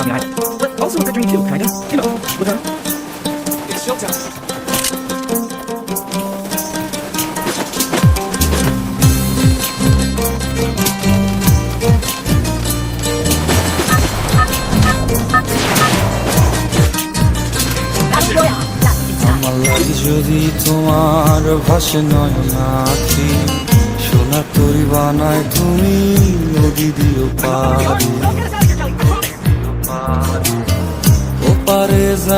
on the island. But also a dream too, kinda. You know, with her. It's showtime. আমার যদি তোমার ভাসে নয় নাকি সোনা তরি বানায় তুমি নদী দিও পারি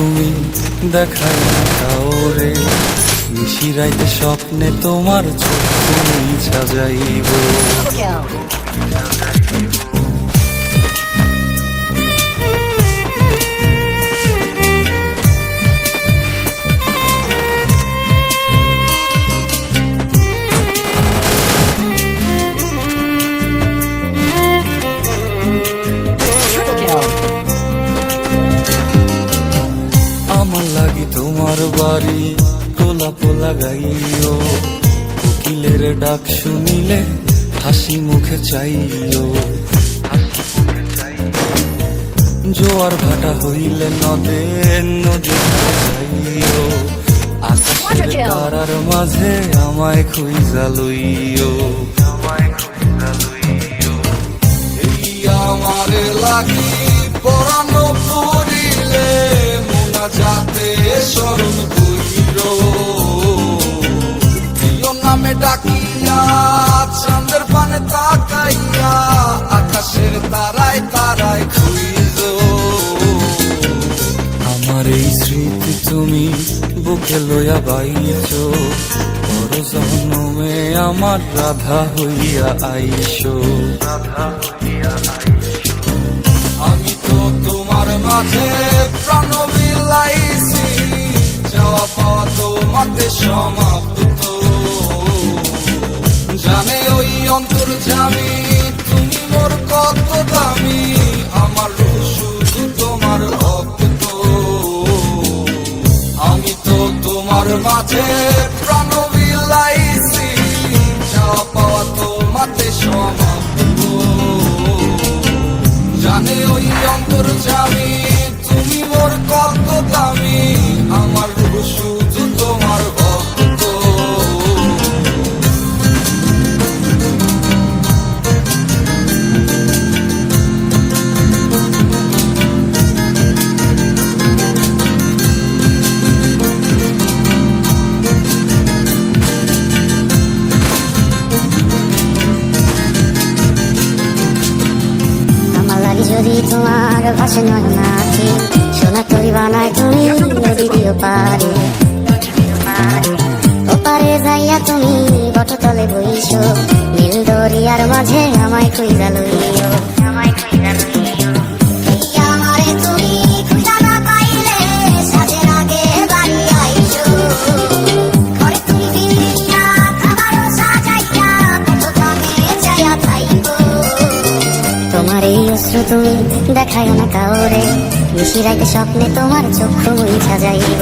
তুমি দেখাই তাও রে নিশিরাইতে স্বপ্নে তোমার চোখ তুমি সাজাইব লাগি তোমার বাড়ি? গোলাপ লাগাইও। কোকিলের ডাক শুনিলে হাসি মুখে চাইও। জোয়ার ভাটা হইলে নদে নদী যাইও। আকাশের তারার মাঝে আমায় খুঁজা লইও। এই আমার লাগি পরানো বুকে লইয়া বাইছ বড় জন্মে আমার রাধা হইয়া আইসো আমি তো তোমার মাঝে প্রাণ বিলাইছি যাওয়া পাওয়া তোমাতে সমাপ্ত। জানে ওই অন্তর জামি তুমি জানে ওই অন্তর জামি তুমি মোর কত দামি আমার রূপ তোমার ভাষে নয় নাকি সোনা তরি বানায় তুমি নদী দিও পারে ওপারে যাইয়া তুমি বটতলে বইছো নীল দরিয়ার মাঝে আমায় কইরা লইও আমায় খুঁজা তুমি দেখায় না কাউরে। নিশিরাইতে স্বপ্নে তোমার চক্ষু মুইছা যাইব।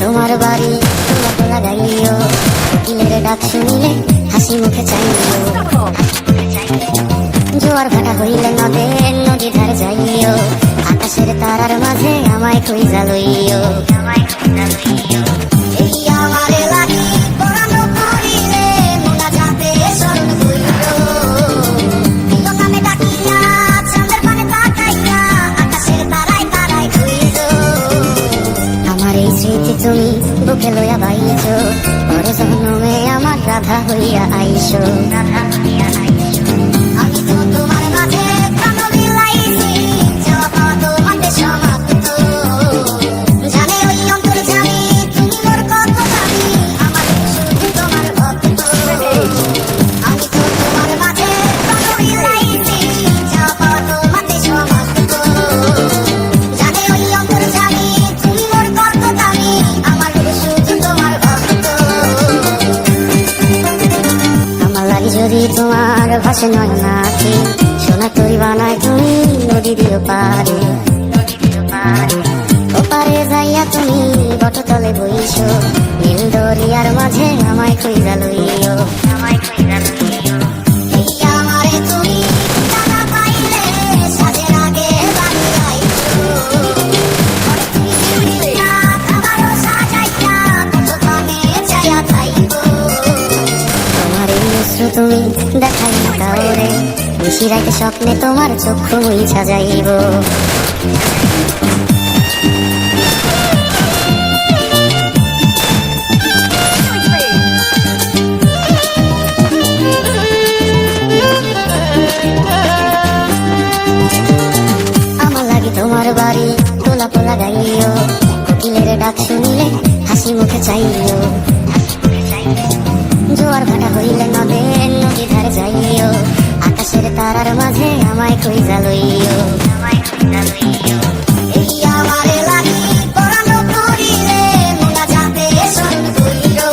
তোমার ডাক শুনিলে হাসি মুখে চাইও। জোয়ার ভাটা হইলে নদে নদী ধারে যাইও। আকাশের তারার মাঝে আমায় খুঁজা লইও। আমায় এই আমারে রাধা হইয়া ভাসে নয় আছে সোনা তরি বানায় তুমি নদী দিও পারে ওপারে যাইয়া তুমি বটতলে বইছো, নীল দরিয়ার মাঝে আমায় কইরা লইও কাউরে নিশি রাইতে স্বপ্নে তোমার চক্ষু আমার লাগি তোমার বাড়ি পোলা কোকিলের ডাক শুনিলে হাসি মুখে চাইও। জোয়ার ভাটা হইলে নদে নদী ধারে যাইও। আকাশের তারার মাঝে আমায় কইজা লইও। আমায় কইজা লইও এই আমারে লাগি পরানো করিলে মোলা যাতে সন কইরো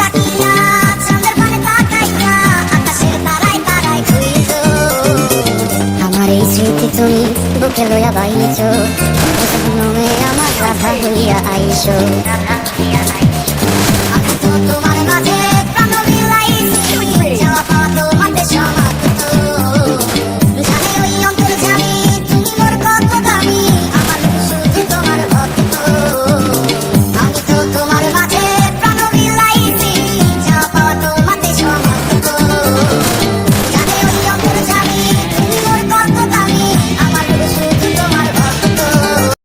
ডাকিয়া চাঁদের পানে তাকাইয়া আকাশের তারায় তারায় কইরো আমার এই স্মৃতি তুমি বুকে লইয়া বাইছো নমে আমার রাধা হইয়া আইসো। রাধা হইয়া